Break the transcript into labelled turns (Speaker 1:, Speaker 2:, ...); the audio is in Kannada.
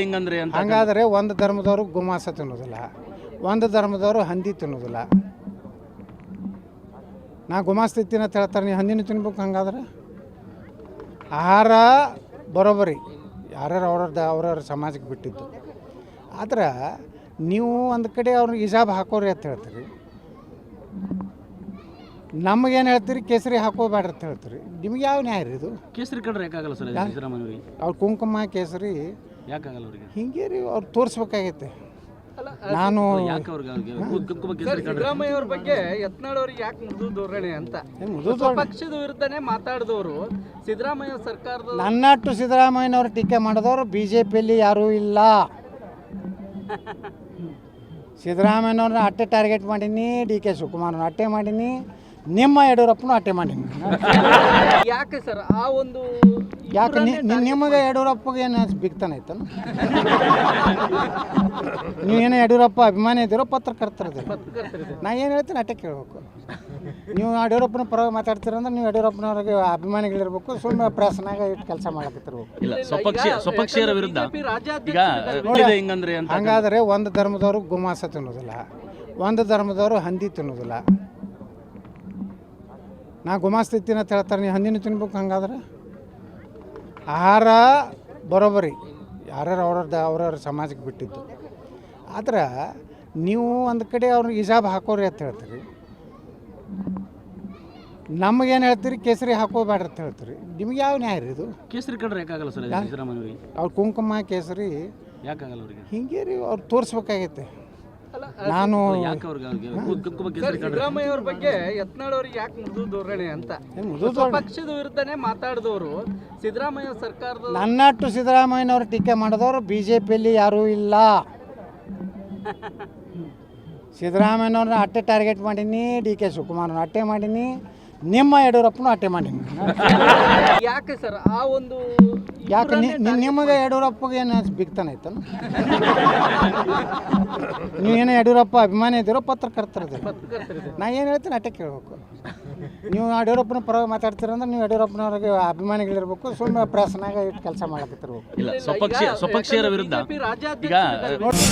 Speaker 1: ಹಿಂಗಂದ್ರೆ ಅಂತ
Speaker 2: ಹಂಗಾದರೆ ಒಂದು ಧರ್ಮದವರು ಗುಮಾಸ ತಿನ್ನೋದಿಲ್ಲ ಒಂದು ಧರ್ಮದವರು ಹಂದಿ ತಿನ್ನೋದಿಲ್ಲ. ನಾ ಗುಮಾಸ ತಿನ್ನ ಹೇಳ್ತಾರೆ ನೀವು ಹಂದಿನೂ ತಿನ್ಬೇಕು ಹಂಗಾದ್ರೆ? ಆಹಾರ ಬರೋಬರಿ ಯಾರ್ಯಾರು ಅವ್ರದ್ದು ಅವ್ರವ್ರ ಸಮಾಜಕ್ಕೆ ಬಿಟ್ಟಿದ್ದು. ಆದ್ರೆ ನೀವು ಒಂದು ಕಡೆ ಅವ್ರಿಗೆ ಹಿಜಾಬ್ ಹಾಕೋರಿ ಅಂತ ಹೇಳ್ತೀರಿ. ನಮಗೇನು ಹೇಳ್ತೀರಿ ಕೇಸರಿ ಹಾಕೋಬೇಡ್ರಿ ಅಂತ ಹೇಳ್ತೀರಿ. ನಿಮ್ಗೆ ಯಾವ ನ್ಯಾಯ ರೀ ಇದು?
Speaker 1: ಕೇಸರಿ ಕಂಡ್ರೆ ಯಾಕಾಗಲ್ಲ ಸರ್
Speaker 2: ಅವ್ರ ಕುಂಕುಮ ಕೇಸರಿ
Speaker 1: ಯಾಕಾಗಲ್ಲ ಅವರಿಗೆ?
Speaker 2: ಹಿಂಗೆ ರೀ ಅವ್ರು ತೋರಿಸ್ಬೇಕಾಗೈತೆ. ನಾನು
Speaker 1: ಯಾಕೆ ಅವ್ರಿಗೆ ಅವ್ರಿಗೆ ಕುಂಕುಮ ಕೇಸರಿ ಕಂಡ್ರೆ
Speaker 3: ಸಿದ್ದರಾಮಯ್ಯ ಅವ್ರ ಬಗ್ಗೆ ಯತ್ನಾಳ್ ಅವ್ರಿಗೆ ಯಾಕೆ ಮೃದು ಧೋರಣೆ ಅಂತ? ಪಕ್ಷದ ವಿರುದ್ಧನೇ ಮಾತಾಡಿದವರು ಸಿದ್ದರಾಮಯ್ಯ ಸರ್ಕಾರದ
Speaker 2: ನನ್ನಟ್ಟು ಸಿದ್ದರಾಮಯ್ಯನವ್ರ ಟೀಕೆ ಮಾಡಿದವರು ಬಿ ಜೆ ಪಿಯಲ್ಲಿ ಯಾರೂ ಇಲ್ಲ. ಸಿದ್ದರಾಮಯ್ಯನವ್ರನ್ನ ಅಟ್ಟೆ ಟಾರ್ಗೆಟ್ ಮಾಡೀನಿ ಡಿ ಕೆ ಶಿವಕುಮಾರ್ನ ಅಟ್ಟೆ ಮಾಡೀನಿ. ನಿಮ್ಮ ಯಡಿಯೂರಪ್ಪನೂ ಅಟ್ಟೆ ಮಾಡೀನಿ
Speaker 3: ಯಾಕೆ ಸರ್? ಆ ಒಂದು
Speaker 2: ಯಾಕೆ ನಿ- ನಿ- ನಿಮಗೆ ಯಡಿಯೂರಪ್ಪಗೆ ಏನು ಬಿಗ್ತಾನೆ ನೀವು ಏನೋ ಯಡಿಯೂರಪ್ಪ ಅಭಿಮಾನಿ ಇದ್ದೀರೋ ಪತ್ರಕರ್ತರದಿರೋ ನಾ ಏನು ಹೇಳ್ತೀನಿ ಅಟ್ಟೆ ಕೇಳಬೇಕು. ನೀವು ಯಡಿಯೂರಪ್ಪನ ಪರವಾಗಿ ಮಾತಾಡ್ತೀರಂದ್ರೆ ನೀವು ಯಡಿಯೂರಪ್ಪನವ್ರಿಗೆ ಅಭಿಮಾನಿಗಳಿರ್ಬೇಕು ಸುಮ್ಮನೆ ಪ್ರೆಸ್ನಾಗ ಇಟ್ಟು ಕೆಲಸ ಮಾಡಕತ್ತಿರ್ಬೇಕು.
Speaker 1: ಇಲ್ಲ ಸ್ವಪಕ್ಷಿ ಸ್ವಪಕ್ಷೀಯರ ವಿರುದ್ಧ.
Speaker 3: ಬಿಜೆಪಿ ರಾಜ್ಯಾಧ್ಯಕ್ಷ
Speaker 1: ಈಗ ಹುಟ್ಟಿದೆ ಹಿಂಗಂದ್ರೆ ಅಂತ
Speaker 2: ಹಂಗಾದರೆ ಒಂದು ಧರ್ಮದವರು ಗುಮಾಸ ತಿನ್ನೋದಿಲ್ಲ. ಒಂದು ಧರ್ಮದವರು ಹಂದಿ ತಿನ್ನೋದಿಲ್ಲ. ನಾ ಗುಮಾಸ್ ತಿಂತೀನಿ ಅಂತ ಹೇಳ್ತಾರೆ ನೀವು ಹಂದಿನೂ ತಿನ್ಬೇಕು ಹಂಗಾದ್ರೆ? ಆಹಾರ ಬರೋಬರಿ ಯಾರ್ಯಾರು ಅವ್ರದ್ದ ಅವ್ರವ್ರ ಸಮಾಜಕ್ಕೆ ಬಿಟ್ಟಿದ್ದು. ಆದ್ರೆ ನೀವು ಒಂದು ಕಡೆ ಅವ್ರಿಗೆ ಹಿಜಾಬ್ ಹಾಕೋರಿ ಅಂತ ಹೇಳ್ತೀರಿ. ನಮಗೇನು ಹೇಳ್ತೀರಿ ಕೇಸರಿ ಹಾಕೋಬೇಡ್ರಿ ಅಂತ ಹೇಳ್ತೀರಿ. ನಿಮ್ಗೆ ಯಾವ ನ್ಯಾಯ ರೀ ಇದು?
Speaker 1: ಕೇಸರಿ ಕಡ್ರೆ ಯಾಕಾಗಲ್ಲ ಸರ್
Speaker 2: ಅವ್ರ ಕುಂಕುಮ ಕೇಸರಿ
Speaker 1: ಯಾಕಾಗಲ್ಲ ಅವರಿಗೆ?
Speaker 2: ಹಿಂಗೆ ರೀ ಅವ್ರು ತೋರಿಸ್ಬೇಕಾಗೈತೆ. ನಾನು
Speaker 1: ಯಾಕೆ ಅವ್ರಿಗೆ ಅವ್ರಿಗೆ ಕುಂಕುಮ
Speaker 3: ಸರ್
Speaker 1: ಕೇಸರಿ ಕಂಡ್ರೆ
Speaker 3: ಸಿದ್ದರಾಮಯ್ಯ ಅವ್ರ ಬಗ್ಗೆ ಯತ್ನಾಳ್ ಅವ್ರಿಗೆ ಯಾಕೆ ಮೃದು ಧೋರಣೆ ಅಂತ? ಪಕ್ಷದ ವಿರುದ್ಧನೇ ಮಾತಾಡಿದವರು ಸಿದ್ದರಾಮಯ್ಯ ಸರ್ಕಾರದ
Speaker 2: ನನ್ನಟ್ಟು ಸಿದ್ದರಾಮಯ್ಯನವರು ಟೀಕೆ ಮಾಡಿದವರು ಬಿ ಜೆ ಪಿಯಲ್ಲಿ ಯಾರೂ ಇಲ್ಲ. ಸಿದ್ದರಾಮಯ್ಯನವ್ರನ್ನ ಅಟ್ಟೆ ಟಾರ್ಗೆಟ್ ಮಾಡೀನಿ ಡಿ ಕೆ ಶಿವಕುಮಾರ್ನ ಅಟ್ಟೆ ಮಾಡೀನಿ ನಿಮ್ಮ ಯಡಿಯೂರಪ್ಪನೂ ಅಟ್ಟೆ ಮಾಡೀನಿ.
Speaker 3: ಯಾಕೆ ಸರ್? ಆ ಒಂದು
Speaker 2: ಯಾಕೆ ನಿಮಗೆ ಯಡಿಯೂರಪ್ಪಗೆ ಏನು ಬಿಗ್ತಾನೆ ಐತನ ಏನೋ ಯಡಿಯೂರಪ್ಪ ಅಭಿಮಾನಿ ಇದ್ದೀರೋ ಪತ್ರಕರ್ತರ ನಾ ಏನು ಹೇಳ್ತೀನಿ ಅಟ್ಟೆ ಕೇಳಬೇಕು. ನೀವು ಯಡಿಯೂರಪ್ಪನ ಪರವಾಗಿ ಮಾತಾಡ್ತೀರಂದ್ರೆ ನೀವು ಯಡಿಯೂರಪ್ಪನವ್ರಿಗೆ ಅಭಿಮಾನಿಗಳಿರ್ಬೇಕು ಸುಮ್ಮನೆ ಪ್ರಸನ್ನಾಗ ಇಟ್ಟು ಕೆಲಸ ಮಾಡಕತ್ತಿರ್ಬೇಕು
Speaker 1: ಇಲ್ಲ ಸ್ವಪಕ್ಷೀಯ ಸ್ವಪಕ್ಷೀಯರ ವಿರುದ್ಧ. ಈಗ
Speaker 2: ನೋಡಿ